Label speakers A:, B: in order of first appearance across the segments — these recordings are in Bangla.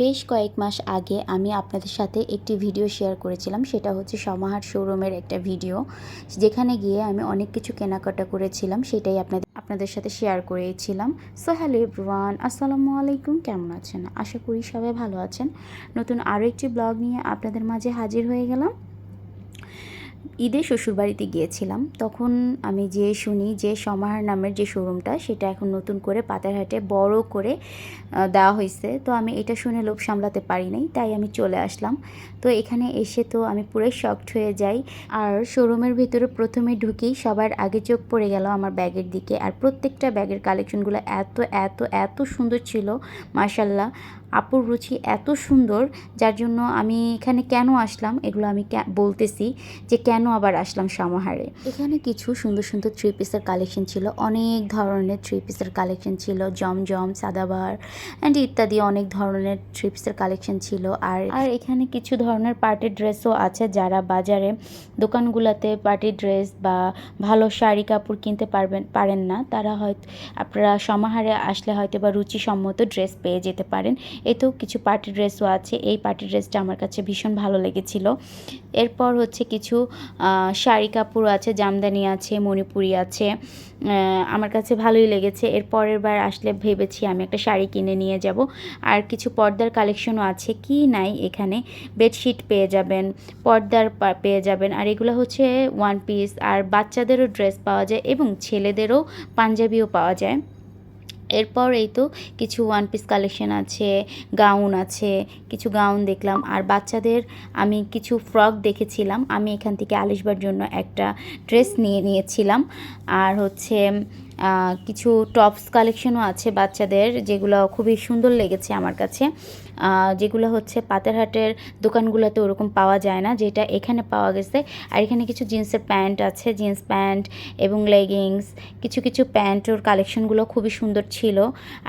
A: বেশ কয়েক মাস আগে আমি আপনাদের সাথে একটি ভিডিও শেয়ার করেছিলাম, সেটা হচ্ছে সমাহার শোরুমের একটা ভিডিও, যেখানে গিয়ে আমি অনেক কিছু কেনাকাটা করেছিলাম, সেটাই আপনাদের আপনাদের সাথে শেয়ার করেছিলাম। সো হ্যালো এভরিওয়ান, আসসালামু আলাইকুম, কেমন আছেন? আশা করি সবাই ভালো আছেন। নতুন আরও একটি ব্লগ নিয়ে আপনাদের মাঝে হাজির হয়ে গেলাম। ঈদে শ্বশুরবাড়িতে গিয়েছিলাম। তখন আমি যে শুনি যে সমাহার নামের যে শোরুমটা সেটা এখন নতুন করে পাতারহাটে বড় করে দেওয়া হয়েছে তো আমি এটা শুনে লোভ সামলাতে পারি নাই, তাই আমি চলে আসলাম। তো এখানে এসে তো আমি পুরোই শক্ট হয়ে যাই। আর শোরুমের ভিতরে প্রথমে ঢুকেই সবার আগে চোখ পড়ে গেল আমার ব্যাগের দিকে। আর প্রত্যেকটা ব্যাগের কালেকশনগুলো এত এত এত সুন্দর ছিল মার্শাল্লাহ আপুর রুচি এত সুন্দর, যার জন্য আমি এখানে কেন আসলাম এগুলো আমি বলতেছি যে কেন আবার আসলাম সমাহারে। এখানে কিছু সুন্দর সুন্দর থ্রি পিসের কালেকশন ছিল, অনেক ধরনের থ্রি পিসের কালেকশন ছিল, জমজম, সাদাবার অ্যান্ড ইত্যাদি অনেক ধরনের থ্রি পিসের কালেকশন ছিল। আর আর এখানে কিছু ধরনের পার্টি ড্রেসও আছে, যারা বাজারে দোকানগুলোতে পার্টি ড্রেস বা ভালো শাড়ি কাপড় কিনতে পারবেন, পারেন না। তারা হয়তো, আপনারা সমাহারে আসলে হয়তো বা রুচিসম্মত ড্রেস পেয়ে যেতে পারেন। এতেও কিছু পার্টি ড্রেসও আছে। এই পার্টি ড্রেসটা আমার কাছে ভীষণ ভালো লেগেছিল। এরপর হচ্ছে কিছু শাড়ি কাপড় আছে, জামদানি আছে, মণিপুরি আছে। আমার কাছে ভালোই লেগেছে। এর পরের বার আসলে ভেবেছি আমি একটা শাড়ি কিনে নিয়ে যাব। আর কিছু পর্দার কালেকশনও আছে। কি নাই এখানে? বেডশিট পেয়ে যাবেন, পর্দার পেয়ে যাবেন। আর এগুলো হচ্ছে ওয়ান পিস আর বাচ্চাদেরও ড্রেস পাওয়া যায় এবং ছেলেদেরও পাঞ্জাবিও পাওয়া যায়। এরপর এই তো কিছু ওয়ান পিস কালেকশন আছে গাউন আছে, কিছু গাউন দেখলাম। আর বাচ্চাদের আমি কিছু ফ্রক দেখেছিলাম। আমি এখান থেকে আলিশবার জন্য একটা ড্রেস নিয়ে নিয়েছিলাম। আর হচ্ছে কিছু টপস কালেকশনও আছে বাচ্চাদের যেগুলো খুবই সুন্দর লেগেছে আমার কাছে। যেগুলো হচ্ছে পাতারহাটের দোকানগুলোতে ওরকম পাওয়া যায় না, যেটা এখানে পাওয়া গেছে। আর এখানে কিছু জিন্সের প্যান্ট আছে জিন্স প্যান্ট এবং লেগিংস কিছু কিছু প্যান্টের কালেকশনগুলো খুবই সুন্দর ছিল।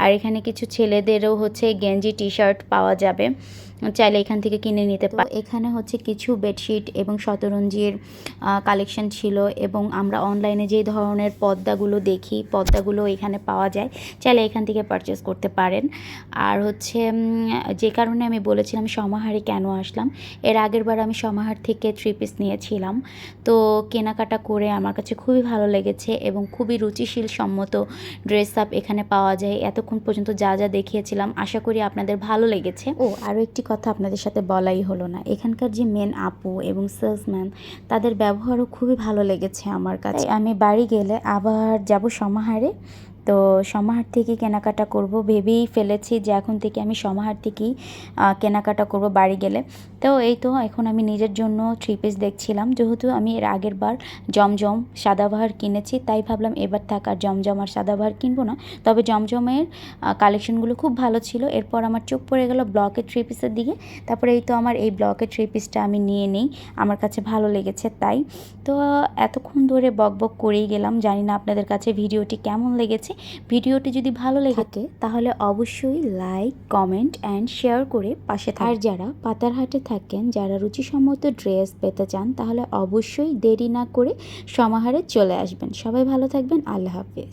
A: আর এখানে কিছু ছেলেদেরও হচ্ছে গেঞ্জি টি শার্ট পাওয়া যাবে। চাইলে এখান থেকে কিনে নিতে পার এখানে হচ্ছে কিছু বেডশিট এবং শতরঞ্জির কালেকশন ছিল এবং আমরা অনলাইনে যে ধরনের পর্দাগুলো দেখি পর্দাগুলো এখানে পাওয়া যায় চাইলে এখান থেকে পারচেস করতে পারেন। আর হচ্ছে যে কারণে আমি বলেছিলাম সমাহারে কেন আসলাম এর আগের বার আমি সমাহার থেকে থ্রি পিস নিয়েছিলাম। তো কেনাকাটা করে আমার কাছে খুবই ভালো লেগেছে এবং খুবই রুচিশীল সম্মত ড্রেস আপ এখানে পাওয়া যায়। এতক্ষণ পর্যন্ত যা যা দেখিয়েছিলাম আশা করি আপনাদের ভালো লেগেছে। ও আরও একটি কথা আপনাদের সাথে বলাই হলো না। এখানকার যে মেন আপু এবং সেলসম্যান তাদের ব্যবহারও খুবই ভালো লেগেছে আমার কাছে। আমি বাড়ি গেলে আবার যাব সমাহারে। তো সমাহার থেকে কেনাকাটা করব। ভেবেই ফেলেছি যে এখন থেকে আমি সমাহার থেকেই কেনাকাটা করব বাড়ি গেলে। তো এই তো এখন আমি নিজের জন্য থ্রি পিস দেখছিলাম। যেহেতু আমি এর আগের বার জমজম সাদাবাহার কিনেছি তাই ভাবলাম এবার থাক আর জমজম আর সাদাবাহার কিনবো না। তবে জমজমের কালেকশনগুলো খুব ভালো ছিল। এরপর আমার চোখ পড়ে গেল ব্লকের থ্রি পিসের দিকে। তারপরে এই তো আমার এই ব্লকের থ্রি পিসটা আমি নিয়ে নিই। আমার কাছে ভালো লেগেছে তাই। তো এতক্ষণ ধরে বক বক করেই গেলাম। জানি না আপনাদের কাছে ভিডিওটি কেমন লেগেছে। ভিডিওটি যদি ভালো লেগে থাকে তাহলে অবশ্যই লাইক কমেন্ট অ্যান্ড শেয়ার করে পাশে থাক। আর যারা পাতারহাটে থাকেন, যারা রুচিসম্মত ড্রেস পেতে চান, তাহলে অবশ্যই দেরি না করে সমাহারে চলে আসবেন। সবাই ভালো থাকবেন। আল্লাহ হাফিজ।